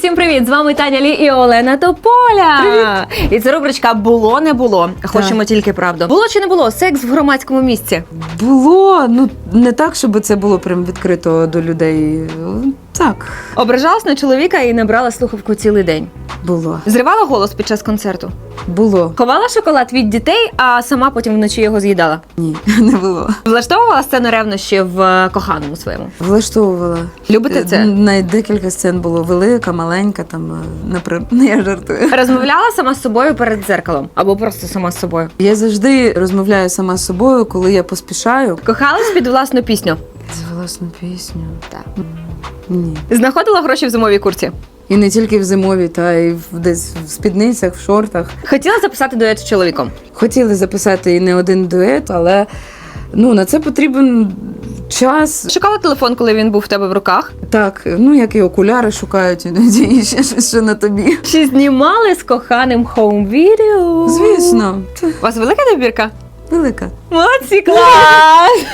всім привіт! З вами Таня Лі і Олена Тополя. І це рубричка Було не було. Хочемо тільки правду. Було чи не було? Секс в громадському місці. Було, ну не так, щоб це було прям відкрито до людей. Так, Ображалась на чоловіка і не брала слухавку цілий день. було. Зривала голос під час концерту. Було. Ховала шоколад від дітей, а сама потім вночі його з'їдала. Ні, не було. Влаштовувала сцену ревнощів в е, коханому своєму. Влаштовувала. Любите це? Е, На декілька сцен було велика, маленька, там е, напри... Не я жартую. Розмовляла сама з собою перед дзеркалом або просто сама з собою. Я завжди розмовляю сама з собою, коли я поспішаю. Кохалась під власну пісню. Це власну пісню. Так. Ні. Знаходила гроші в зимовій курці. І не тільки в зимовій, та й в десь в спідницях, в шортах. Хотіла записати дует з чоловіком. Хотіли записати і не один дует, але ну на це потрібен час. Шукала телефон, коли він був в тебе в руках. Так, ну як і окуляри шукають іноді, і ще щось що на тобі. Чи знімали з коханим хоум-відео? Звісно, У вас велика добірка? велика. Молодці, клас!